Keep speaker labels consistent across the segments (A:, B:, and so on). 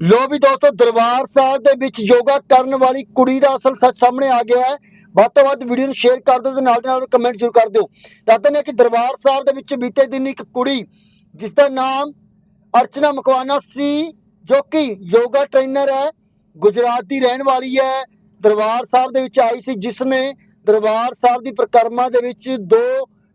A: ਲੋ ਵੀ ਦੋਸਤੋ, ਦਰਬਾਰ ਸਾਹਿਬ ਦੇ ਵਿੱਚ ਯੋਗਾ ਕਰਨ ਵਾਲੀ ਕੁੜੀ ਦਾ ਅਸਲ ਸੱਚ ਸਾਹਮਣੇ ਆ ਗਿਆ ਹੈ। ਵੱਧ ਤੋਂ ਵੱਧ ਵੀਡੀਓ ਨੂੰ ਸ਼ੇਅਰ ਕਰ ਦਿਓ ਤੇ ਨਾਲ ਦੇ ਨਾਲ ਕਮੈਂਟ ਜ਼ਰੂਰ ਕਰ ਦਿਓ। ਦੱਸਦੇ ਨੇ ਕਿ ਦਰਬਾਰ ਸਾਹਿਬ ਦੇ ਵਿੱਚ ਬੀਤੇ ਦਿਨ ਇੱਕ ਕੁੜੀ, ਜਿਸ ਦਾ ਨਾਮ ਅਰਚਨਾ ਮਕਵਾਨਾ ਸੀ, ਜੋ ਕਿ ਯੋਗਾ ਟ੍ਰੇਨਰ ਹੈ, ਗੁਜਰਾਤ ਦੀ ਰਹਿਣ ਵਾਲੀ ਹੈ। ਦਰਬਾਰ ਸਾਹਿਬ ਦੇ ਵਿੱਚ ਆਈ ਸੀ, ਜਿਸ ਨੇ ਦਰਬਾਰ ਸਾਹਿਬ ਦੀ ਪ੍ਰਕਰਮਾ ਦੇ ਵਿੱਚ ਦੋ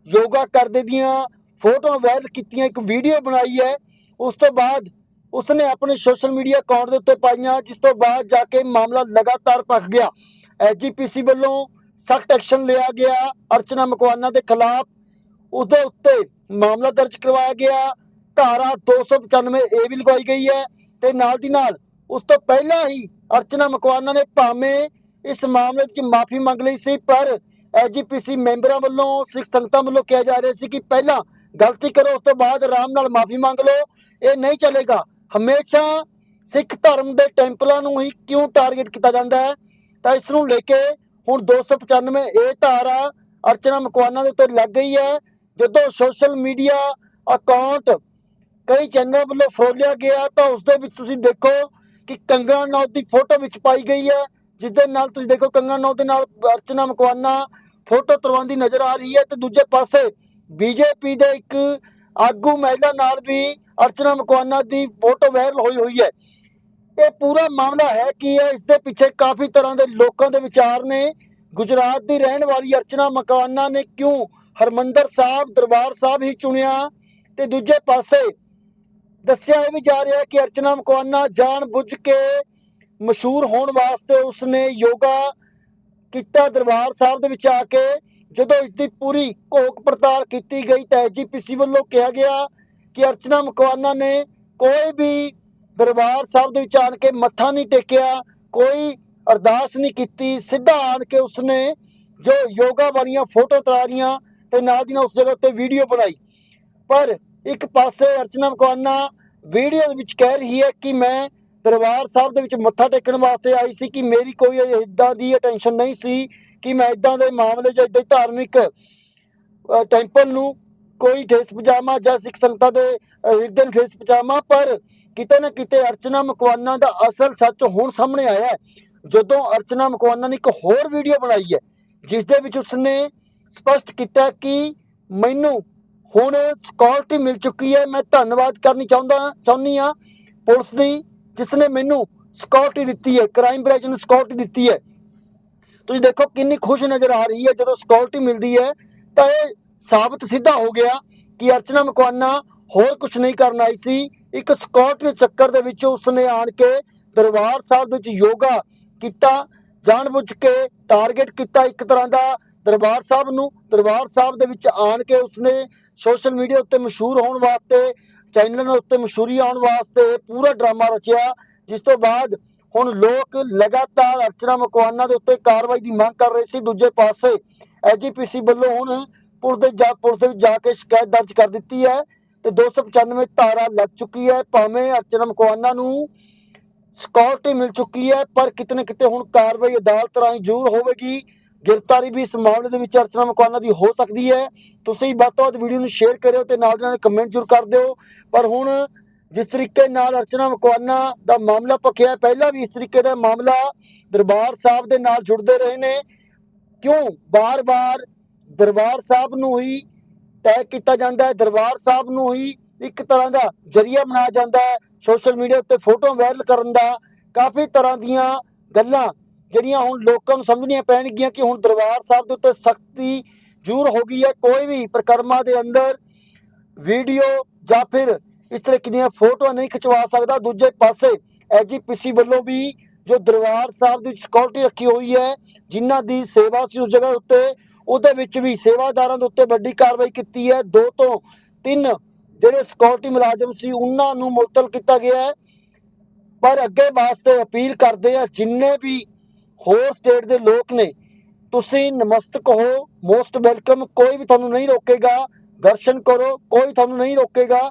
A: ਯੋਗਾ ਕਰਦੇ ਦੀਆਂ ਫੋਟੋਆਂ ਵਾਇਰਲ ਕੀਤੀਆਂ, ਇੱਕ ਵੀਡੀਓ ਬਣਾਈ ਹੈ। ਉਸ ਤੋਂ ਬਾਅਦ ਉਸਨੇ ਆਪਣੇ ਸੋਸ਼ਲ ਮੀਡੀਆ ਅਕਾਊਂਟ ਦੇ ਉੱਤੇ ਪਾਈਆਂ, ਜਿਸ ਤੋਂ ਬਾਅਦ ਜਾ ਕੇ ਮਾਮਲਾ ਲਗਾਤਾਰ ਭਖ ਗਿਆ। ਐਜੀਪੀਸੀ ਵੱਲੋਂ ਸਖਤ ਐਕਸ਼ਨ ਲਿਆ ਗਿਆ। ਅਰਚਨਾ ਮਕਵਾਨਾ ਦੇ ਖਿਲਾਫ ਉਸਦੇ ਉੱਤੇ ਮਾਮਲਾ ਦਰਜ ਕਰਵਾਇਆ ਗਿਆ। ਧਾਰਾ 295 ਏ ਵੀ ਲਗਾਈ ਗਈ ਹੈ ਤੇ ਨਾਲ ਦੀ ਨਾਲ ਉਸ ਤੋਂ ਪਹਿਲਾਂ ਹੀ ਅਰਚਨਾ ਮਕਵਾਨਾ ਨੇ ਭਾਵੇਂ ਇਸ ਮਾਮਲੇ 'ਚ ਮਾਫੀ ਮੰਗ ਲਈ ਸੀ, ਪਰ ਐਜੀਪੀਸੀ ਮੈਂਬਰਾਂ ਵੱਲੋਂ, ਸਿੱਖ ਸੰਗਤਾਂ ਵੱਲੋਂ ਕਿਹਾ ਜਾ ਰਿਹਾ ਸੀ ਕਿ ਪਹਿਲਾਂ ਗਲਤੀ ਕਰੋ, ਉਸ ਤੋਂ ਬਾਅਦ ਆਰਾਮ ਨਾਲ ਮਾਫੀ ਮੰਗ ਲਓ। ਇਹ ਨਹੀਂ ਚੱਲੇਗਾ। ਹਮੇਸ਼ਾ ਸਿੱਖ ਧਰਮ ਦੇ ਟੈਂਪਲਾਂ ਨੂੰ ਹੀ ਕਿਉਂ ਟਾਰਗੇਟ ਕੀਤਾ ਜਾਂਦਾ ਹੈ? ਤਾਂ ਇਸ ਨੂੰ ਲੈ ਕੇ ਹੁਣ 295 ਇਹ ਧਾਰਾ ਅਰਚਨਾ ਮਕਵਾਨਾ ਦੇ ਉੱਤੇ ਲੱਗ ਗਈ ਹੈ, ਜਦੋਂ ਸੋਸ਼ਲ ਮੀਡੀਆ ਅਕਾਊਂਟ ਕਈ ਚੈਨਲ ਵੱਲੋਂ ਫਰੋਲਿਆ ਗਿਆ ਤਾਂ ਉਸ ਦੇ ਵਿੱਚ ਤੁਸੀਂ ਦੇਖੋ ਕਿ ਕੰਗਣਾ ਨੌਤ ਦੀ ਫੋਟੋ ਵਿੱਚ ਪਾਈ ਗਈ ਹੈ, ਜਿਸ ਦੇ ਨਾਲ ਤੁਸੀਂ ਦੇਖੋ ਕੰਗਣਾ ਨੌਤ ਦੇ ਨਾਲ ਅਰਚਨਾ ਮਕਵਾਨਾ ਫੋਟੋ ਤਰਵਾਉਂਦੀ ਨਜ਼ਰ ਆ ਰਹੀ ਹੈ ਤੇ ਦੂਜੇ ਪਾਸੇ ਬੀਜੇਪੀ ਦੇ ਇੱਕ ਆਗੂ ਮਹਿਲਾ ਨਾਲ ਵੀ ਅਰਚਨਾ ਮਕਵਾਨਾ ਦੀ ਫੋਟੋ ਵਾਇਰਲ ਹੋਈ ਹੋਈ ਹੈ। ਇਹ ਪੂਰਾ ਮਾਮਲਾ ਹੈ ਕੀ ਹੈ ਇਸ ਦੇ ਪਿੱਛੇ ਕਾਫੀ ਤਰ੍ਹਾਂ ਦੇ ਲੋਕਾਂ ਦੇ ਵਿਚਾਰ ਨੇ। ਗੁਜਰਾਤ ਦੀ ਰਹਿਣ ਵਾਲੀ ਅਰਚਨਾ ਮਕਵਾਨਾ ਨੇ ਕਿਉਂ ਹਰਮੰਦਰ ਸਾਹਿਬ, ਦਰਬਾਰ ਸਾਹਿਬ ਹੀ ਚੁਣਿਆ? ਤੇ ਦੂਜੇ ਪਾਸੇ ਦੱਸਿਆ ਇਹ ਵੀ ਜਾ ਰਿਹਾ ਕਿ ਅਰਚਨਾ ਮਕਵਾਨਾ ਜਾਣ ਬੁੱਝ ਕੇ ਮਸ਼ਹੂਰ ਹੋਣ ਵਾਸਤੇ ਉਸਨੇ ਯੋਗਾ ਕੀਤਾ ਦਰਬਾਰ ਸਾਹਿਬ ਦੇ ਵਿੱਚ ਆ ਕੇ। ਜਦੋਂ ਇਸ ਦੀ ਪੂਰੀ ਘੋਖ ਪੜਤਾਲ ਕੀਤੀ ਗਈ ਤਾਂ ਐਜੀਪੀਸੀ ਵੱਲੋਂ ਕਿਹਾ ਗਿਆ ਕਿ ਅਰਚਨਾ ਮਕਵਾਨਾ ਨੇ ਕੋਈ ਵੀ ਦਰਬਾਰ ਸਾਹਿਬ ਦੇ ਵਿੱਚ ਆਣ ਕੇ ਮੱਥਾ ਨਹੀਂ ਟੇਕਿਆ, ਕੋਈ ਅਰਦਾਸ ਨਹੀਂ ਕੀਤੀ, ਸਿੱਧਾ ਆਣ ਕੇ ਉਸਨੇ ਜੋ ਯੋਗਾ ਵਾਲੀਆਂ ਫੋਟੋ ਤਰਾਰੀਆਂ ਤੇ ਨਾਲ ਦੀ ਨਾਲ ਉਸ ਜਗ੍ਹਾ ਉੱਤੇ ਵੀਡੀਓ ਬਣਾਈ। ਪਰ ਇੱਕ ਪਾਸੇ ਅਰਚਨਾ ਮਕਵਾਨਾ ਵੀਡੀਓ ਦੇ ਵਿੱਚ ਕਹਿ ਰਹੀ ਹੈ ਕਿ ਮੈਂ ਦਰਬਾਰ ਸਾਹਿਬ ਦੇ ਵਿੱਚ ਮੱਥਾ ਟੇਕਣ ਵਾਸਤੇ ਆਈ ਸੀ ਕਿ ਮੇਰੀ ਕੋਈ ਇਦਾਂ ਦੀ ਅਟੈਂਸ਼ਨ ਨਹੀਂ ਸੀ ਕਿ ਮੈਂ ਇਦਾਂ ਦੇ ਮਾਮਲੇ 'ਚ ਇਦਾਂ ਧਾਰਮਿਕ ਟੈਂਪਲ ਨੂੰ ਕੋਈ ਠੇਸ ਪਜਾਮਾ ਜਾਂ ਸਿੱਖ ਸੰਗਤਾਂ ਦੇ ਹਿਰਦੇ ਨੂੰ ਠੇਸ ਪਜਾਮਾ, ਪਰ ਕਿਤੇ ਨਾ ਕਿਤੇ ਅਰਚਨਾ ਮਕਵਾਨਾ ਦਾ ਅਸਲ ਸੱਚ ਹੁਣ ਸਾਹਮਣੇ ਆਇਆ ਹੈ। ਜਦੋਂ ਅਰਚਨਾ ਮਕਵਾਨਾ ਨੇ ਇੱਕ ਹੋਰ ਵੀਡੀਓ ਬਣਾਈ ਹੈ, ਜਿਸ ਦੇ ਵਿੱਚ ਉਸਨੇ ਸਪਸ਼ਟ ਕੀਤਾ ਕਿ ਮੈਨੂੰ ਹੁਣ ਸਿਕਿਉਰਿਟੀ ਮਿਲ ਚੁੱਕੀ ਹੈ। ਮੈਂ ਧੰਨਵਾਦ ਕਰਨੀ ਚਾਹੁੰਦਾ, ਚਾਹੁੰਦੀ ਆ ਪੁਲਿਸ ਦੀ ਜਿਸ ਨੇ ਮੈਨੂੰ ਸਿਕਿਉਰਿਟੀ ਦਿੱਤੀ ਹੈ ਕ੍ਰਾਈਮ ਬ੍ਰਾਂਚ ਨੂੰ ਸਿਕਿਉਰਿਟੀ ਦਿੱਤੀ ਹੈ। ਤੁਸੀਂ ਦੇਖੋ ਕਿੰਨੀ ਖੁਸ਼ ਨਜ਼ਰ ਆ ਰਹੀ ਹੈ। ਜਦੋਂ ਸਿਕਿਉਰਿਟੀ ਮਿਲਦੀ ਹੈ, ਤਾਂ ਇਹ ਸਾਬਤ ਸਿੱਧਾ ਹੋ ਗਿਆ ਕਿ ਅਰਚਨਾ ਮਕਵਾਨਾ ਹੋਰ ਕੁਝ ਨਹੀਂ ਕਰਨ ਆਈ ਸੀ। ਇੱਕ ਸਿਕਿਉਰਿਟੀ ਦੇ ਚੱਕਰ ਦੇ ਵਿੱਚ ਉਸਨੇ ਆਣ ਕੇ ਦਰਬਾਰ ਸਾਹਿਬ ਵਿੱਚ ਯੋਗਾ ਕੀਤਾ, ਜਾਣਬੁੱਝ ਕੇ ਟਾਰਗੇਟ ਕੀਤਾ ਇੱਕ ਤਰ੍ਹਾਂ ਦਾ ਦਰਬਾਰ ਸਾਹਿਬ ਨੂੰ। ਦਰਬਾਰ ਸਾਹਿਬ ਦੇ ਵਿੱਚ ਆਣ ਕੇ ਉਸਨੇ ਸੋਸ਼ਲ ਮੀਡੀਆ ਉੱਤੇ ਮਸ਼ਹੂਰ ਹੋਣ ਵਾਸਤੇ ਚੈਨਲਾਂ ਉੱਤੇ ਮਸ਼ਹੂਰੀ ਆਉਣ ਵਾਸਤੇ ਪੂਰਾ ਡਰਾਮਾ ਰਚਿਆ, ਜਿਸ ਤੋਂ ਬਾਅਦ ਹੁਣ ਲੋਕ ਲਗਾਤਾਰ ਅਰਚਨਾ ਮਕਵਾਨਾ ਦੇ ਉੱਤੇ ਕਾਰਵਾਈ ਦੀ ਮੰਗ ਕਰ ਰਹੇ ਸੀ। ਦੂਜੇ ਪਾਸੇ ਐਜੀਪੀਸੀ ਵੱਲੋਂ ਹੁਣ ਪੁਲਿਸ ਦੇ ਜਾ ਪੁਲਿਸ ਦੇ ਵਿੱਚ ਜਾ ਕੇ ਸ਼ਿਕਾਇਤ ਦਰਜ ਕਰ ਦਿੱਤੀ ਹੈ ਤੇ 295 ਧਾਰਾ ਲੱਗ ਚੁੱਕੀ ਹੈ। ਭਾਵੇਂ ਅਰਚਨਾ ਮਕਵਾਨਾ ਨੂੰ ਸਿਕਿਉਰਿਟੀ ਮਿਲ ਚੁੱਕੀ ਹੈ, ਪਰ ਕਿਤੇ ਕਿਤੇ ਹੁਣ ਕਾਰਵਾਈ ਅਦਾਲਤ ਰਾਹੀਂ ਜ਼ਰੂਰ ਹੋਵੇਗੀ। ਗ੍ਰਿਫਤਾਰੀ ਵੀ ਇਸ ਮਾਮਲੇ ਦੇ ਵਿੱਚ ਅਰਚਨਾ ਮਕਵਾਨਾ ਦੀ ਹੋ ਸਕਦੀ ਹੈ। ਤੁਸੀਂ ਵੱਧ ਤੋਂ ਵੱਧ ਵੀਡੀਓ ਨੂੰ ਸ਼ੇਅਰ ਕਰਿਓ ਤੇ ਨਾਲ ਦੇ ਨਾਲ ਕਮੈਂਟ ਜ਼ਰੂਰ ਕਰ ਦਿਓ। ਪਰ ਹੁਣ ਜਿਸ ਤਰੀਕੇ ਨਾਲ ਅਰਚਨਾ ਮਕਵਾਨਾ ਦਾ ਮਾਮਲਾ ਪੱਖਿਆ ਪਹਿਲਾਂ ਵੀ ਇਸ ਤਰੀਕੇ ਦਾ ਮਾਮਲਾ ਦਰਬਾਰ ਸਾਹਿਬ ਦੇ ਨਾਲ ਜੁੜਦੇ ਰਹੇ ਨੇ। ਕਿਉਂ? ਬਾਰ-ਬਾਰ ਦਰਬਾਰ ਸਾਹਿਬ ਨੂੰ ਹੀ ਤੈਅ ਕੀਤਾ ਜਾਂਦਾ ਹੈ। ਦਰਬਾਰ ਸਾਹਿਬ ਨੂੰ ਹੀ ਇੱਕ ਤਰ੍ਹਾਂ ਦਾ ਜਰੀਆ ਬਣਾਇਆ ਜਾਂਦਾ ਹੈ। ਸੋਸ਼ਲ ਮੀਡੀਆ ਉੱਤੇ ਫੋਟੋ ਵਾਇਰਲ ਕਰਨ ਦਾ ਕਾਫੀ ਤਰ੍ਹਾਂ ਦੀਆਂ ਗੱਲਾਂ ਜਿਹੜੀਆਂ ਹੁਣ ਲੋਕਾਂ ਨੂੰ ਸਮਝਣੀਆਂ ਪੈਣਗੀਆਂ ਕਿ ਹੁਣ ਦਰਬਾਰ ਸਾਹਿਬ ਦੇ ਉੱਤੇ ਸਖਤੀ ਜ਼ਰੂਰ ਹੋ ਗਈ ਹੈ। ਕੋਈ ਵੀ ਪ੍ਰਕਰਮਾ ਦੇ ਅੰਦਰ ਵੀਡੀਓ ਜਾਂ ਫਿਰ ਇਸ ਤਰੀਕੇ ਦੀਆਂ ਫੋਟੋਆਂ ਨਹੀਂ ਖਿਚਵਾ ਸਕਦਾ। ਦੂਜੇ ਪਾਸੇ ਐਜੀਪੀਸੀ ਵੱਲੋਂ ਵੀ ਜੋ ਦਰਬਾਰ ਸਾਹਿਬ ਦੀ ਸਿਕਿਉਰਿਟੀ ਰੱਖੀ ਹੋਈ ਹੈ, ਜਿਨ੍ਹਾਂ ਦੀ ਸੇਵਾ ਸੀ ਉਸ ਜਗ੍ਹਾ ਉੱਤੇ ਉਹਦੇ ਵਿੱਚ ਵੀ ਸੇਵਾਦਾਰਾਂ ਦੇ ਉੱਤੇ ਵੱਡੀ ਕਾਰਵਾਈ ਕੀਤੀ ਹੈ। ਦੋ ਤੋਂ ਤਿੰਨ ਜਿਹੜੇ ਸਿਕਿਉਰਿਟੀ ਮੁਲਾਜ਼ਮ ਸੀ, ਉਹਨਾਂ ਨੂੰ ਮੁਅੱਤਲ ਕੀਤਾ ਗਿਆ ਹੈ। ਪਰ ਅੱਗੇ ਵਾਸਤੇ ਅਪੀਲ ਕਰਦੇ ਆ ਜਿੰਨੇ ਵੀ ਹੋਰ ਸਟੇਟ ਦੇ ਲੋਕ ਨੇ, ਤੁਸੀਂ ਨਮਸਤਕ ਹੋ ਮੋਸਟ ਵੈਲਕਮ ਕੋਈ ਵੀ ਤੁਹਾਨੂੰ ਨਹੀਂ ਰੋਕੇਗਾ, ਦਰਸ਼ਨ ਕਰੋ, ਕੋਈ ਤੁਹਾਨੂੰ ਨਹੀਂ ਰੋਕੇਗਾ।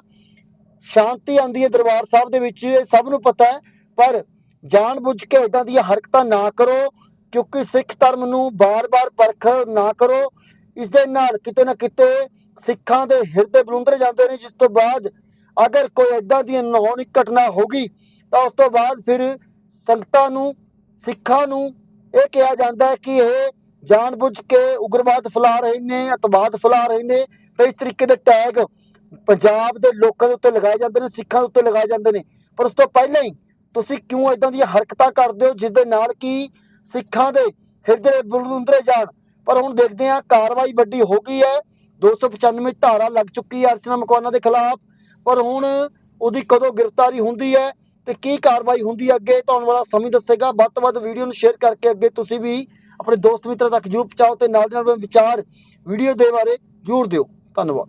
A: ਸ਼ਾਂਤੀ ਆਂਦੀ ਹੈ ਦਰਬਾਰ ਸਾਹਿਬ ਦੇ ਵਿੱਚ, ਇਹ ਸਭ ਨੂੰ ਪਤਾ ਹੈ, ਪਰ ਜਾਣ ਬੁੱਝ ਕੇ ਇਦਾਂ ਦੀਆਂ ਹਰਕਤਾਂ ਨਾ ਕਰੋ। ਕਿਉਂਕਿ ਸਿੱਖ ਧਰਮ ਨੂੰ ਬਾਰ-ਬਾਰ ਪਰਖ ਨਾ ਕਰੋ, ਇਸ ਦੇ ਨਾਲ ਕਿਤੇ ਨਾ ਕਿਤੇ ਸਿੱਖਾਂ ਦੇ ਹਿਰਦੇ ਬਲੁੰਦਰੇ ਜਾਂਦੇ ਨੇ, ਜਿਸ ਤੋਂ ਬਾਅਦ ਅਗਰ ਕੋਈ ਇਦਾਂ ਦੀ ਅਨਹੋਣੀ ਘਟਨਾ ਹੋ ਤਾਂ ਉਸ ਤੋਂ ਬਾਅਦ ਫਿਰ ਸੰਗਤਾਂ ਨੂੰ, ਸਿੱਖਾਂ ਨੂੰ ਇਹ ਕਿਹਾ ਜਾਂਦਾ ਹੈ ਕਿ ਇਹ ਜਾਣਬੁੱਝ ਕੇ ਉਗਰਵਾਦ ਫੈਲਾ ਰਹੇ ਨੇ, ਅਤਵਾਦ ਫੈਲਾ ਰਹੇ ਨੇ, ਤੇ ਇਸ ਤਰੀਕੇ ਦੇ ਟੈਗ ਪੰਜਾਬ ਦੇ ਲੋਕਾਂ ਦੇ ਉੱਤੇ ਲਗਾਏ ਜਾਂਦੇ ਨੇ, ਸਿੱਖਾਂ ਦੇ ਉੱਤੇ ਲਗਾਏ ਜਾਂਦੇ ਨੇ। ਪਰ ਉਸ ਤੋਂ ਪਹਿਲਾਂ ਹੀ ਤੁਸੀਂ ਕਿਉਂ ਇਦਾਂ ਦੀਆਂ ਹਰਕਤਾਂ ਕਰਦੇ ਹੋ, ਜਿਸ ਦੇ ਨਾਲ ਕਿ ਸਿੱਖਾਂ ਦੇ ਹਿਰਦੇ ਬੁਲੰਦਰੇ ਜਾਣ ਪਰ ਹੁਣ ਦੇਖਦੇ ਹਾਂ, ਕਾਰਵਾਈ ਵੱਡੀ ਹੋ ਗਈ ਹੈ। 295 ਧਾਰਾ ਲੱਗ ਚੁੱਕੀ ਹੈ ਅਰਚਨਾ ਮਕਵਾਨਾ ਦੇ ਖਿਲਾਫ। ਪਰ ਹੁਣ ਉਹਦੀ ਕਦੋਂ ਗ੍ਰਿਫਤਾਰੀ ਹੁੰਦੀ ਹੈ ਤੇ ਕੀ ਕਾਰਵਾਈ ਹੁੰਦੀ ਹੈ ਅੱਗੇ ਤੁਹਾਨੂੰ ਵਾਲਾ ਸਮੇਂ ਦੱਸੇਗਾ। ਵੱਧ ਤੋਂ ਵੱਧ ਵੀਡੀਓ ਨੂੰ ਸ਼ੇਅਰ ਕਰਕੇ ਅੱਗੇ ਤੁਸੀਂ ਵੀ ਆਪਣੇ ਦੋਸਤ ਮਿੱਤਰਾਂ ਤੱਕ ਜਰੂਰ ਪਹੁੰਚਾਓ ਤੇ ਨਾਲ ਦੀ ਨਾਲ ਵਿਚਾਰ ਵੀਡੀਓ ਦੇ ਬਾਰੇ ਜਰੂਰ ਦਿਓ। ਧੰਨਵਾਦ।